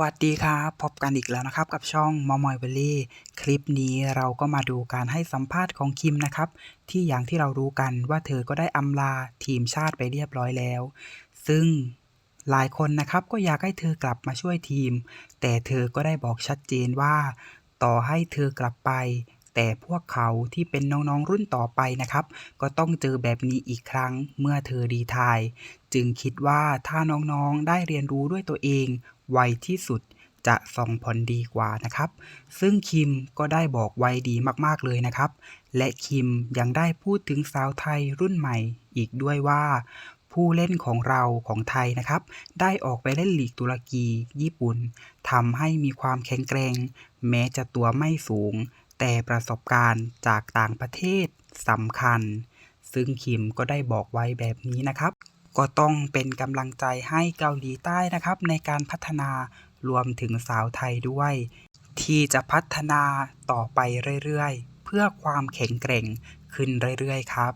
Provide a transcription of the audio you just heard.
วัสดีครับ พบกันอีกแล้วนะครับ กับช่องมอมอยเบลลี่ คลิปนี้เราก็มาดูการให้สัมภาษณ์ของคิมนะครับ ที่อย่างที่เรารู้กันว่าเธอก็ได้อำลาทีมชาติไปเรียบร้อยแล้ว ซึ่งหลายคนนะครับก็อยากให้เธอกลับมาช่วยทีม แต่เธอก็ได้บอกชัดเจนว่า ต่อให้เธอกลับไป แต่พวกเขาที่เป็นน้องๆรุ่นต่อไปนะครับ ก็ต้องเจอแบบนี้อีกครั้งเมื่อเธอรีไทาย จึงคิดว่าถ้าน้องๆได้เรียนรู้ด้วยตัวเอง ไวที่สุดจะส่งผลดีกว่านะครับ ซึ่งคิมก็ได้บอกไว้ดีมากๆเลยนะครับ และคิมยังได้พูดถึงสาวไทยรุ่นใหม่อีกด้วยว่า ผู้เล่นของเราของไทยนะครับ ได้ออกไปเล่นลีกตุรกี ญี่ปุ่นทำให้มีความแข็งแกร่ง แม้จะตัวไม่สูง แต่ประสบการณ์จากต่างประเทศสำคัญ ซึ่งคิมก็ได้บอกไว้แบบนี้นะครับ ก็ต้องเป็นกำลังใจให้เกาหลีใต้นะครับ ในการพัฒนารวมถึงสาวไทยด้วย ที่จะพัฒนาต่อไปเรื่อยๆ เพื่อความแข็งแกร่งขึ้นเรื่อยๆ ครับ